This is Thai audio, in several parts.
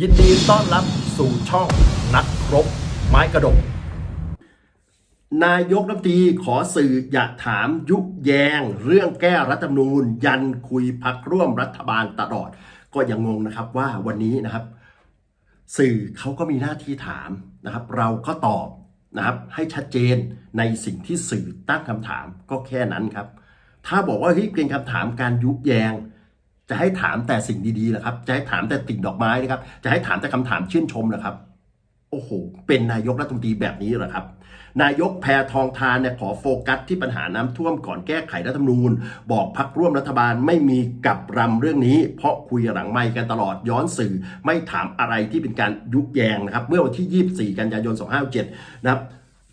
ยินดีต้อนรับสู่ช่องนักรบไม้กระดก นายกรัฐมนตรีขอสื่ออย่าถามยุแยง เรื่องแก้รัฐธรรมนูญ ยันคุยพักร่วมรัฐบาลตลอด ก็ยังงงนะครับว่าวันนี้นะครับ สื่อเขาก็มีหน้าที่ถามนะครับ เราก็ตอบนะครับให้ชัดเจนในสิ่งที่สื่อตั้งคำถามก็แค่นั้นครับ ถ้าบอกว่าเฮ้ยเป็นคำถามการยุแยง จะให้ถามแต่สิ่งดีๆเหรอครับ จะให้ถามแต่ติ่งดอกไม้นะครับ จะให้ถามแต่คำถามชื่นชมเหรอครับ โอ้โห เป็นนายกรัฐมนตรีแบบนี้เหรอครับ นายกแพทองทานเนี่ยขอโฟกัสที่ปัญหาน้ำท่วมก่อนแก้ไขรัฐธรรมนูญ บอกพักร่วมรัฐบาลไม่มีกับรำเรื่องนี้ เพราะคุยหลังไมค์กันตลอดย้อนสื่อ ไม่ถามอะไรที่เป็นการยุแยงนะครับ เมื่อวันที่ 24 กันยายน 2567 นะครับ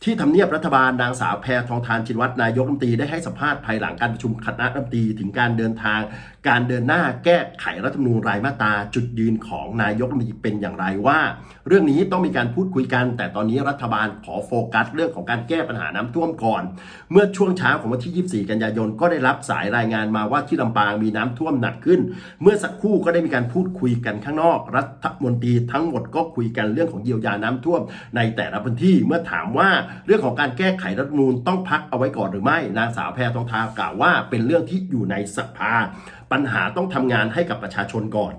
ที่ทำเนียบรัฐบาลนางสาวแพทองทานชินวัตรนายกรัฐมนตรีได้ให้สัมภาษณ์ภายหลังการประชุมคณะรัฐมนตรีถึงการเดินทาง การเดินหน้าแก้ไขรัฐธรรมนูญรายมาตราจุดยืนของนายกรัฐมนตรีเป็นอย่างไรว่า เรื่องนี้ต้องมีการพูดคุยกัน แต่ตอนนี้รัฐบาลขอโฟกัสเรื่องของการแก้ปัญหาน้ำท่วมก่อน เมื่อช่วงเช้าของวันที่ 24 กันยายนก็ได้รับสายรายงานมาว่าที่ลำปางมีน้ำท่วมหนักขึ้น เมื่อสักครู่ก็ได้มีการพูดคุยกันข้างนอก รัฐมนตรีทั้งหมดก็คุยกันเรื่องของเยียวยาน้ำท่วม ในแต่ละพื้นที่เมื่อถามว่าเรื่องของการแก้ไขรัฐมนูญต้องพักเอาไว้ก่อนหรือไม่ นางสาวแพรทองทานกล่าวว่า เป็นเรื่องที่อยู่ในสภา ปัญหาต้องทำงานให้กับประชาชนก่อน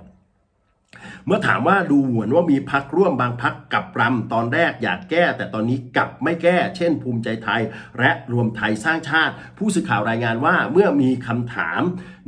เมื่อถามว่าดูเหมือนว่ามีพักร่วมบางพักกับรำตอนแรกอยากแก้ แต่ตอนนี้กลับไม่แก้ เช่น ภูมิใจไทย และรวมไทยสร้างชาติ ผู้สื่อข่าวรายงานว่าเมื่อมีคำถาม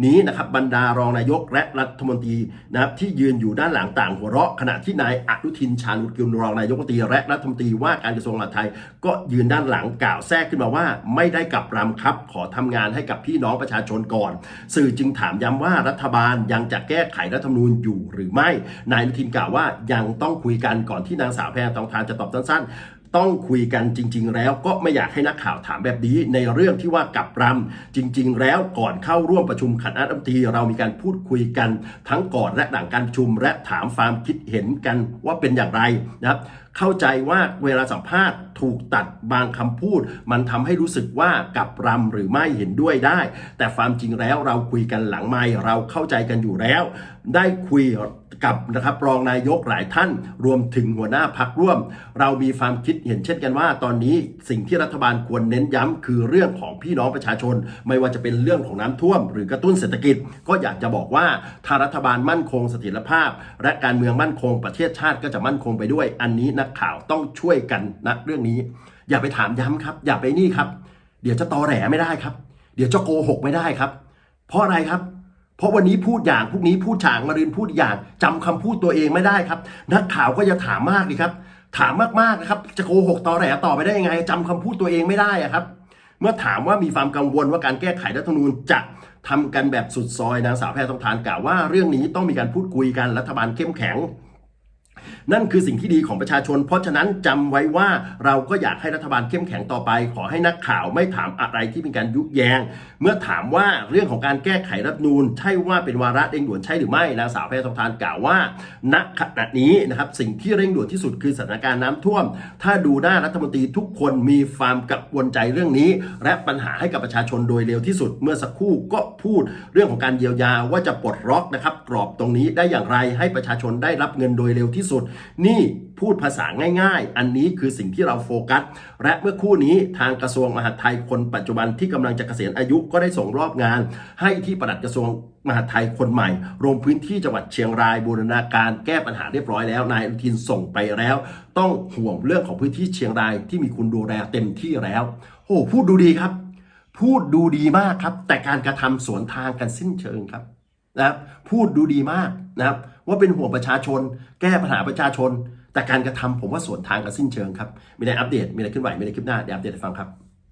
นี้นะครับบรรดารองนายกและรัฐมนตรีนะครับที่ยืนอยู่ด้านหลังต่างหัวเราะ ขณะที่นายอนุทินชาญวิรุฬรองนายกรัฐมนตรีและรัฐมนตรีว่าการกระทรวงมหาดไทย ก็ยืนด้านหลังกล่าวแทรกขึ้นมาว่า ไม่ได้กลับรำครับ ขอทำงานให้กับพี่น้องประชาชนก่อน สื่อจึงถามย้ำว่ารัฐบาลยังจะแก้ไขรัฐธรรมนูญอยู่หรือไม่นายอนุทินกล่าวว่ายังต้องคุยกันก่อนที่นางสาวแพรทองทานจะตอบสั้นๆ ต้องคุยกันจริง ๆ แล้วก็ไม่อยากให้นักข่าวถามแบบนี้ ในเรื่องที่ว่ากับรำจริง ๆ แล้วก่อนเข้าร่วมประชุมคณะรัฐมนตรีเรามีการพูดคุยกันทั้งก่อนและหลังการประชุม และถามความคิดเห็นกันว่าเป็นอย่างไรนะครับเข้าใจว่าเวลาสัมภาษณ์ถูกตัดบางคำพูด มันทำให้รู้สึกว่ากับรำหรือไม่เห็นด้วยได้ แต่ความจริงแล้วเราคุยกันหลังไม่เราเข้าใจกันอยู่แล้ว ได้คุยกับนะครับรองนายกหลายท่าน รวมถึงหัวหน้าพักร่วม เรามีความคิดเห็นเช่นกันว่า ตอนนี้สิ่งที่รัฐบาลควรเน้นย้ำคือเรื่องของพี่น้องประชาชน ไม่ว่าจะเป็นเรื่องของน้ำท่วม หรือกระตุ้นเศรษฐกิจ ก็อยากจะบอกว่าถ้ารัฐบาลมั่นคงเสถียรภาพ และการเมืองมั่นคงประเทศชาติก็จะมั่นคงไปด้วยอันนี้นักข่าวต้องช่วยกันนะเรื่องนี้ อย่าไปถามย้ำครับ อย่าไปนี่ครับ เดี๋ยวจะตอแหลไม่ได้ครับ เดี๋ยวจะโกหกไม่ได้ครับ เพราะอะไรครับเพราะวันนี้พูดอย่างพรุ่งนี้พูดฉางมารืนพูดอย่างจำคำพูดตัวเองไม่ได้ครับ นักข่าวก็จะถามมากดีครับ ถามมากๆนะครับ จะโกหกตอแหลต่อไปได้ยังไงจำคำพูดตัวเองไม่ได้อะครับ เมื่อถามว่ามีความกังวลว่าการแก้ไขรัฐธรรมนูญจะทำกันแบบสุดซอยนางสาวแพทองทานกล่าวว่าเรื่องนี้ต้องมีการพูดคุยกันรัฐบาลเข้มแข็ง นั่นคือสิ่งที่ดีของประชาชน เพราะฉะนั้นจำไว้ว่าเราก็อยากให้รัฐบาลเข้มแข็งต่อไป ขอให้นักข่าวไม่ถามอะไรที่เป็นการยุแยง เมื่อถามว่าเรื่องของการแก้ไขรัฐนูญใช่ว่าเป็นวาระเร่งด่วนใช่หรือไม่นางสาวแพทองทานกล่าวว่าณขณะนี้นะครับสิ่งที่เร่งด่วนที่สุดคือสถานการณ์น้ำท่วม ถ้าดูหน้ารัฐมนตรีทุกคนมีความกังวลใจเรื่องนี้ และปัญหาให้กับประชาชนโดยเร็วที่สุด เมื่อสักครู่ก็พูดเรื่องของการเยียวยาว่าจะปลดล็อกนะครับกรอบตรงนี้ได้อย่างไรให้ประชาชนได้รับเงินโดยเร็วที่สุดนี่พูดภาษาง่าย ๆ อันนี้คือสิ่งที่เราโฟกัส และเมื่อคู่นี้ทางกระทรวงมหาดไทยคนปัจจุบันที่กำลังจะเกษียณอายุก็ได้ส่งรอบงาน ให้ที่ปลัดกระทรวงมหาดไทยคนใหม่ลงพื้นที่จังหวัดเชียงรายบูรณาการแก้ปัญหาเรียบร้อยแล้วนายอนุทินส่งไปแล้ว ต้องห่วงเรื่องของพื้นที่เชียงรายที่มีคุณดูแลเต็มที่แล้วโอ้พูดดูดีครับ พูดดูดีมากครับ แต่การกระทำสวนทางกันสิ้นเชิงครับ นะครับพูดดูดีมากนะครับว่าเป็นห่วงประชาชน แก้ปัญหาประชาชน แต่การกระทำผมว่าสวนทางกับสิ้นเชิงครับมีอะไรอัปเดตมีอะไรขึ้นไหวมีอะไรคลิปหน้าเดี๋ยวอัปเดตให้ฟังครับ